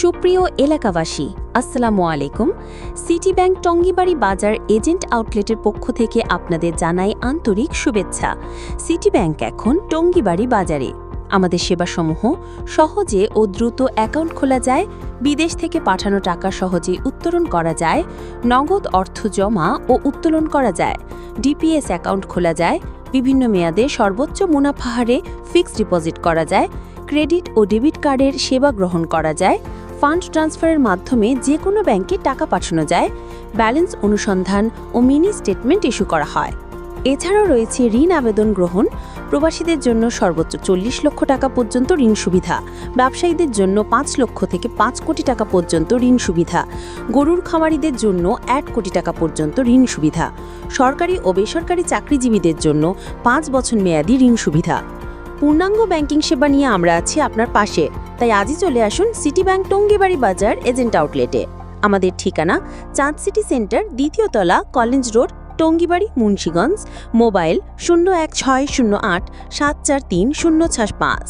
সুপ্রিয় এলাকাবাসী, আসসালামু আলাইকুম। সিটি ব্যাংক টঙ্গিবাড়ি বাজার এজেন্ট আউটলেটের পক্ষ থেকে আপনাদের জানাই আন্তরিক শুভেচ্ছা। সিটি ব্যাংক এখন টঙ্গিবাড়ি বাজারে। আমাদের সেবাসমূহ সহজে ও দ্রুত অ্যাকাউন্ট খোলা যায়, বিদেশ থেকে পাঠানো টাকা সহজে উত্তোলন করা যায়, নগদ অর্থ জমা ও উত্তোলন করা যায়, ডিপিএস অ্যাকাউন্ট খোলা যায়, বিভিন্ন মেয়াদে সর্বোচ্চ মুনাফা হারে ফিক্সড ডিপোজিট করা যায়, ক্রেডিট ও ডেবিট কার্ডের সেবা গ্রহণ করা যায় ফান্ড ট্রান্সফারের মাধ্যমে যে কোনো ব্যাংকে টাকা পাঠানো যায়, ব্যালেন্স অনুসন্ধান ও মিনি স্টেটমেন্ট ইস্যু করা হয়। এছাড়াও রয়েছে ঋণ আবেদন গ্রহণ, প্রবাসীদের জন্য সর্বোচ্চ চল্লিশ লক্ষ টাকা পর্যন্ত ঋণ সুবিধা, ব্যবসায়ীদের জন্য পাঁচ লক্ষ থেকে পাঁচ কোটি টাকা পর্যন্ত ঋণ সুবিধা, গরুর খামারিদের জন্য এক কোটি টাকা পর্যন্ত ঋণ সুবিধা, সরকারি ও বেসরকারি চাকরিজীবীদের জন্য পাঁচ বছর মেয়াদি ঋণ সুবিধা। পূর্ণাঙ্গ ব্যাংকিং সেবা নিয়ে আমরা আছি আপনার পাশে। তাই আজই চলে আসুন সিটি ব্যাংক টঙ্গিবাড়ি বাজার এজেন্ট আউটলেটে। আমাদের ঠিকানা চাঁদ সিটি সেন্টার, দ্বিতীয় তলা, college road, Tongibari, Munshiganj, mobile শূন্য এক ছয় শূন্য আট সাত চার তিন শূন্য পাঁচ।